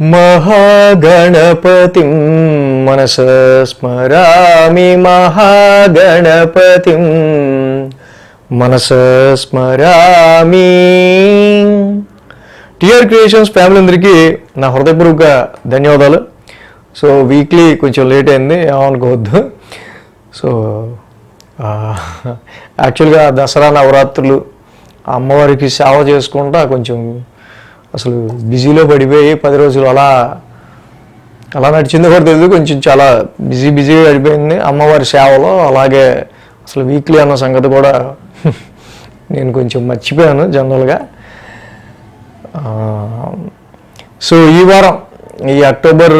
మహాగణపతి మనస స్మరామి మహాగణపతిం మనస స్మరామి. టిఆర్ క్రియేషన్స్ ఫ్యామిలీ అందరికీ నా హృదయపూర్వక ధన్యవాదాలు. సో వీక్లీ కొంచెం లేట్ అయింది ఏమనుకోవద్దు సో యాక్చువల్గా దసరా నవరాత్రులు అమ్మవారికి సేవ చేసుకుంటా కొంచెం అసలు బిజీలో పడిపోయి పది రోజులు అలా అలా నడిచిందో కూడా తెలియదు. కొంచెం చాలా బిజీ బిజీగా గడిపోయింది అమ్మవారి సేవలో అలాగే అసలు వీక్లీ అన్న సంగతి కూడా నేను కొంచెం మర్చిపోయాను జనరల్గా. సో ఈ వారం ఈ అక్టోబర్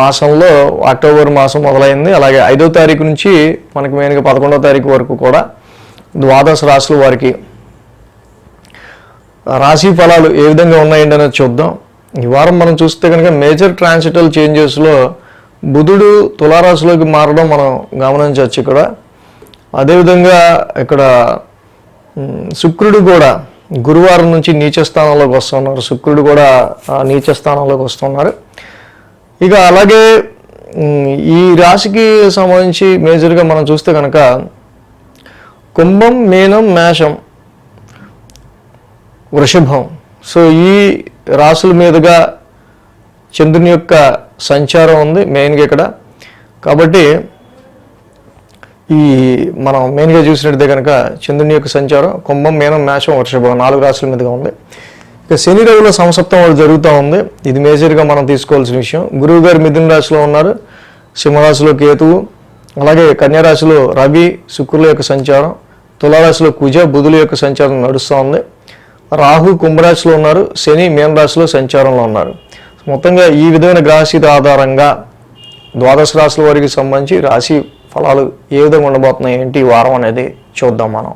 మాసంలో అక్టోబర్ మాసం మొదలైంది. అలాగే ఐదో తారీఖు నుంచి మనకి మెయిన్గా పదకొండో తారీఖు వరకు కూడా ద్వాదశ రాశుల వారికి రాశి ఫలాలు ఏ విధంగా ఉన్నాయండి అనేది చూద్దాం. ఈ వారం మనం చూస్తే కనుక మేజర్ ట్రాన్సిటల్ చేంజెస్లో బుధుడు తులారాశిలోకి మారడం మనం గమనించవచ్చు ఇక్కడ. అదేవిధంగా ఇక్కడ శుక్రుడు కూడా గురువారం నుంచి నీచ స్థానంలోకి వస్తున్నారు. శుక్రుడు కూడా ఆ, నీచ స్థానంలోకి వస్తున్నారు. ఇక అలాగే ఈ రాశికి సంబంధించి మేజర్గా మనం చూస్తే కనుక కుంభం మీనం మేషం వృషభం. సో ఈ రాసుల మీదుగా చంద్రుని యొక్క సంచారం ఉంది మెయిన్గా ఇక్కడ. కాబట్టి ఈ మనం మెయిన్గా చూసినట్టయితే కనుక చంద్రుని యొక్క సంచారం కుంభం మీనం మేషం వృషభం నాలుగు రాశుల మీదుగా ఉంది. ఇక శని రవిలో సంసప్తం వాళ్ళు జరుగుతూ ఉంది. ఇది మేజర్గా మనం తీసుకోవాల్సిన విషయం. గురువు గారు మిథున రాశిలో ఉన్నారు. సింహరాశిలో కేతువు అలాగే కన్యారాశిలో రవి శుక్రుల యొక్క సంచారం తులారాశిలో కుజ బుధుల యొక్క సంచారం నడుస్తూ ఉంది. రాహు కుంభరాశిలో ఉన్నారు శని మీన రాశిలో సంచారంలో ఉన్నారు. మొత్తంగా ఈ విధమైన గ్రహస్థితి ఆధారంగా ద్వాదశ రాశుల వారికి సంబంధించి రాశి ఫలాలు ఏ విధంగా ఉండబోతున్నాయి ఏంటి వారం అనేది చూద్దాం మనం.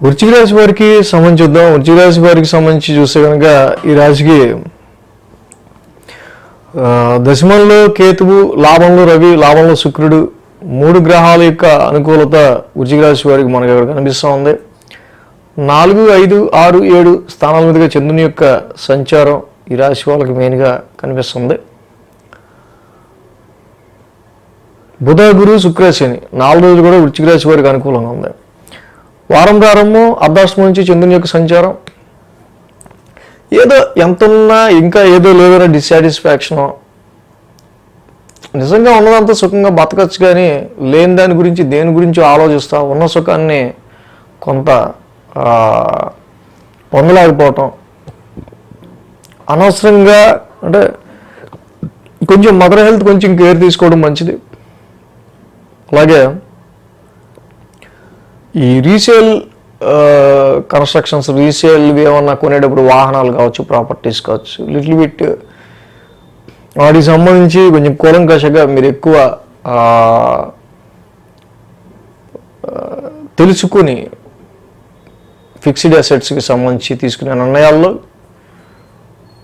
వృచ్చిక రాశి వారికి సంబంధించి చూద్దాం. వృచ్చిక రాశి వారికి సంబంధించి చూస్తే కనుక ఈ రాశికి దశమంలో కేతువు లాభంలో రవి లాభంలో శుక్రుడు మూడు గ్రహాల యొక్క అనుకూలత వృచ్చిక రాశి వారికి మనకి ఇక్కడ కనిపిస్తూ ఉంది. నాలుగు ఐదు ఆరు ఏడు స్థానాల మీదుగా చంద్రుని యొక్క సంచారం ఈ రాశి వాళ్ళకి మెయిన్గా కనిపిస్తుంది. బుధ గురు శుక్రశని నాలుగు రోజులు కూడా వృచ్చిక రాశి వారికి అనుకూలంగా ఉంది. వారం ప్రారంభం అర్ధాష్టమం నుంచి చంద్రుని యొక్క సంచారం. ఏదో ఎంత ఉన్నా ఇంకా ఏదో లేదన్న డిస్సాటిస్ఫాక్షన్ నిజంగా ఉన్నదంతా సుఖంగా బతకచ్చు కానీ లేని దాని గురించి దేని గురించి ఆలోచిస్తా ఉన్న సుఖాన్ని కొంత పొందలేకపోవటం అనవసరంగా అంటే కొంచెం మదర్ హెల్త్ కొంచెం కేర్ తీసుకోవడం మంచిది. అలాగే ఈ రీసేల్ కన్స్ట్రక్షన్స్ రీసేల్ ఏమన్నా కొనేటప్పుడు వాహనాలు కావచ్చు ప్రాపర్టీస్ కావచ్చు లిటిల్ బిట్ వాటికి సంబంధించి కొంచెం కూలంకషగా మీరు ఎక్కువ తెలుసుకుని ఫిక్స్డ్ అసెట్స్కి సంబంధించి తీసుకునే నిర్ణయాల్లో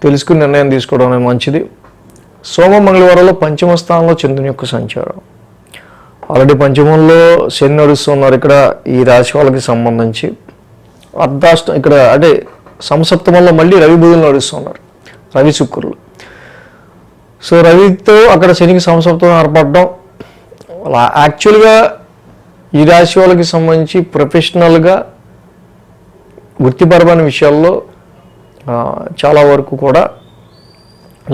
తెలుసుకుని నిర్ణయం తీసుకోవడం అనేది మంచిది. సోమ మంగళవారంలో పంచమ స్థానంలో చంద్రుని యొక్క సంచారం. ఆల్రెడీ పంచమంలో శని నడుస్తున్నారు ఇక్కడ ఈ రాశి వాళ్ళకి సంబంధించి. అర్ధాష్టం ఇక్కడ అంటే సంసప్తమంలో మళ్ళీ రవి బుధులు నడుస్తున్నారు. రవి శుక్రులు. సో రవితో అక్కడ శనికి సంసప్తం ఏర్పడడం అలా యాక్చువల్గా ఈ రాశి వాళ్ళకి సంబంధించి ప్రొఫెషనల్గా వృత్తిపరమైన విషయాల్లో చాలా వరకు కూడా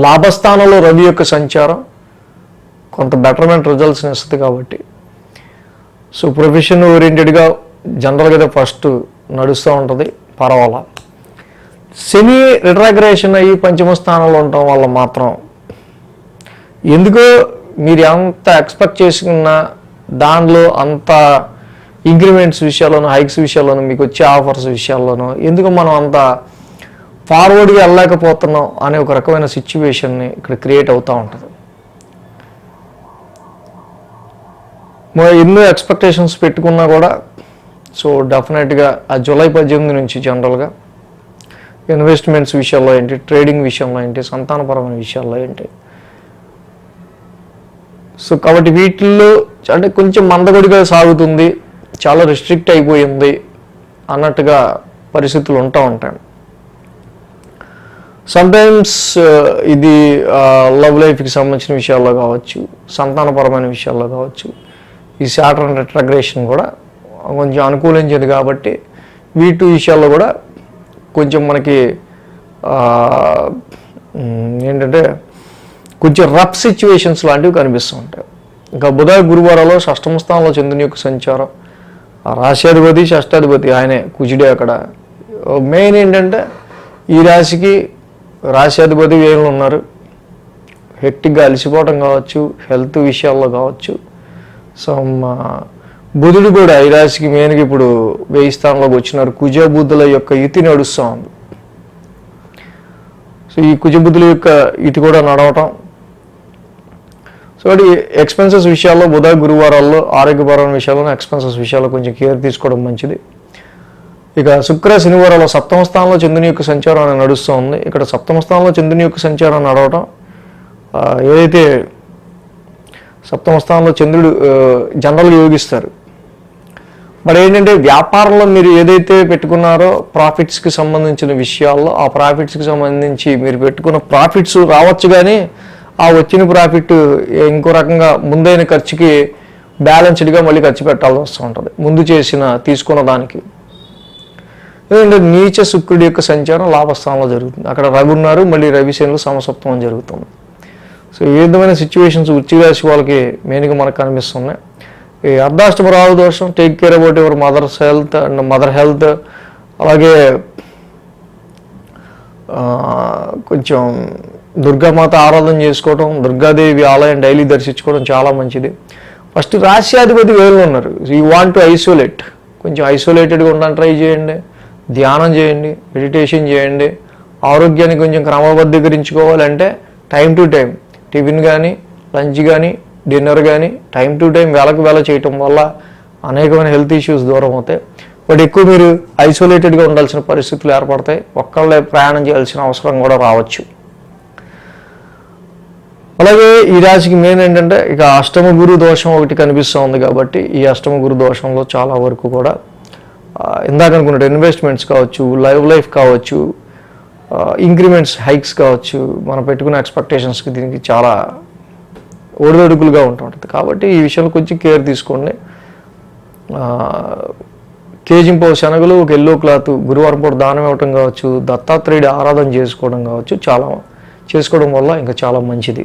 లాభస్థానంలో రవి యొక్క సంచారం కొంత బెటర్మెంట్ రిజల్ట్స్ని ఇస్తుంది కాబట్టి. సో ప్రొఫెషన్ ఓరియంటెడ్గా జనరల్గా ఫస్ట్ నడుస్తూ ఉంటుంది పర్వాలా. సెమీ రిట్రాగ్రేషన్ అయ్యి పంచమ స్థానంలో ఉండటం వల్ల మాత్రం ఎందుకో మీరు ఎంత ఎక్స్పెక్ట్ చేసుకున్నా దానిలో అంత ఇంక్రిమెంట్స్ విషయాల్లోనూ హైక్స్ విషయాల్లోనూ మీకు వచ్చే ఆఫర్స్ విషయాల్లోనూ ఎందుకు మనం అంత ఫార్వర్డ్గా వెళ్ళలేకపోతున్నాం అనే ఒక రకమైన సిచ్యువేషన్ని ఇక్కడ క్రియేట్ అవుతూ ఉంటుంది. ఎన్నో ఎక్స్పెక్టేషన్స్ పెట్టుకున్నా కూడా సో డెఫినెట్గా ఆ జూలై పద్దెనిమిది నుంచి జనరల్గా ఇన్వెస్ట్మెంట్స్ విషయాల్లో ఏంటి ట్రేడింగ్ విషయంలో ఏంటి సంతానపరమైన విషయాల్లో ఏంటి. సో కాబట్టి వీటిల్లో అంటే కొంచెం మందగడిగా సాగుతుంది. చాలా రిస్ట్రిక్ట్ అయిపోయింది అన్నట్టుగా పరిస్థితులు ఉంటా ఉంటాయి. సమ్టైమ్స్ uh, ఇది uh, లవ్ లైఫ్కి సంబంధించిన విషయాల్లో కావచ్చు సంతానపరమైన విషయాల్లో కావచ్చు ఈ శాటర్న్ రెట్రగ్రేషన్ కూడా కొంచెం అనుకూలించేది కాబట్టి వీటి విషయాల్లో కూడా కొంచెం మనకి ఏంటంటే కొంచెం రఫ్ సిచ్యువేషన్స్ లాంటివి కనిపిస్తూ ఉంటాయి. ఇంకా బుధ గురువారాలో షష్టమ స్థానంలో చంద్రుని యొక్క సంచారం రాశ్యాధిపతి షష్టాధిపతి ఆయనే కుజుడే అక్కడ. మెయిన్ ఏంటంటే ఈ రాశికి రాశ్యాధిపతి వేలు ఉన్నారు. హెక్టిక్గా అలసిపోవటం కావచ్చు హెల్త్ విషయాల్లో కావచ్చు. సో మా బుధుడు కూడా ఈ రాశికి మెయిన్గా ఇప్పుడు వెయ్యి స్థానంలోకి వచ్చినారు. కుజబుద్ధుల యొక్క యుతి నడుస్తూ ఉంది సో ఈ కుజబుద్ధుల యొక్క ఇటు కూడా నడవటం సో అది ఎక్స్పెన్సెస్ విషయాల్లో బుధ గురువారాల్లో ఆరోగ్యపరమైన విషయాల్లో ఎక్స్పెన్సెస్ విషయాల్లో కొంచెం కేర్ తీసుకోవడం మంచిది. ఇక శుక్ర శనివారాల్లో సప్తమ స్థానంలో చంద్రుని యొక్క సంచారం అనేది నడుస్తూ ఉంది. ఇక్కడ సప్తమ స్థానంలో చంద్రుని యొక్క సంచారం నడవటం ఏదైతే సప్తమ స్థానంలో చంద్రుడు జనరల్గా యోగిస్తారు. మరి ఏంటంటే వ్యాపారంలో మీరు ఏదైతే పెట్టుకున్నారో ప్రాఫిట్స్కి సంబంధించిన విషయాల్లో ఆ ప్రాఫిట్స్కి సంబంధించి మీరు పెట్టుకున్న ప్రాఫిట్స్ రావచ్చు కానీ ఆ వచ్చిన ప్రాఫిట్ ఇంకో రకంగా ముందైన ఖర్చుకి బ్యాలెన్స్డ్గా మళ్ళీ ఖర్చు పెట్టాల్సి వస్తూ ఉంటుంది. ముందు చేసిన తీసుకున్న దానికి. ఎందుకంటే నీచ శుక్రుడి యొక్క సంచారం లాభస్థానంలో జరుగుతుంది. అక్కడ రవి ఉన్నారు మళ్ళీ రవిశనులు సమసప్తం జరుగుతుంది. సో ఈ విధమైన సిచ్యువేషన్స్ వృత్తి రాశి వాళ్ళకి మెయిన్గా మనకు కనిపిస్తున్నాయి. ఈ అర్ధాష్టమ రాహు దోషం take care about your mother's health and mother health అలాగే కొంచెం దుర్గామాత ఆరాధన చేసుకోవడం దుర్గాదేవి ఆలయం డైలీ దర్శించుకోవడం చాలా మంచిది. ఫస్ట్ రాశ్యాధిపతి వేలు ఉన్నారు. యూ వాంట్ టు ఐసోలేట్ కొంచెం ఐసోలేటెడ్గా ఉండడానికి ట్రై చేయండి. ధ్యానం చేయండి మెడిటేషన్ చేయండి. ఆరోగ్యాన్ని కొంచెం క్రమబద్ధీకరించుకోవాలంటే టైం టు టైం టిఫిన్ కానీ లంచ్ కానీ డిన్నర్ కానీ టైం టు టైం వేలకు వేళ చేయటం వల్ల అనేకమైన హెల్త్ ఇష్యూస్ దూరం అవుతాయి. బట్ ఎక్కువ మీరు ఐసోలేటెడ్గా ఉండాల్సిన పరిస్థితులు ఏర్పడతాయి. ఒక్కళ్ళే ప్రయాణం చేయాల్సిన అవసరం కూడా రావచ్చు. అలాగే ఈ రాశికి మెయిన్ ఏంటంటే ఇక అష్టమ గురు దోషం ఒకటి కనిపిస్తూ ఉంది కాబట్టి ఈ అష్టమ గురు దోషంలో చాలా వరకు కూడా ఇందాక అనుకున్నట్టు ఇన్వెస్ట్మెంట్స్ కావచ్చు లైవ్ లైఫ్ కావచ్చు ఇంక్రిమెంట్స్ హైక్స్ కావచ్చు మనం పెట్టుకున్న ఎక్స్పెక్టేషన్స్కి దీనికి చాలా ఒడిదొడుకులుగా ఉంటుంటుంది కాబట్టి ఈ విషయంలో కొంచెం కేర్ తీసుకోండి. ఆ, కేజింపో శనగలు ఒక ఎల్లో క్లాత్ గురువారం పూట దానం ఇవ్వటం కావచ్చు దత్తాత్రేయుడి ఆరాధన చేసుకోవడం కావచ్చు చాలా చేసుకోవడం వల్ల ఇంకా చాలా మంచిది.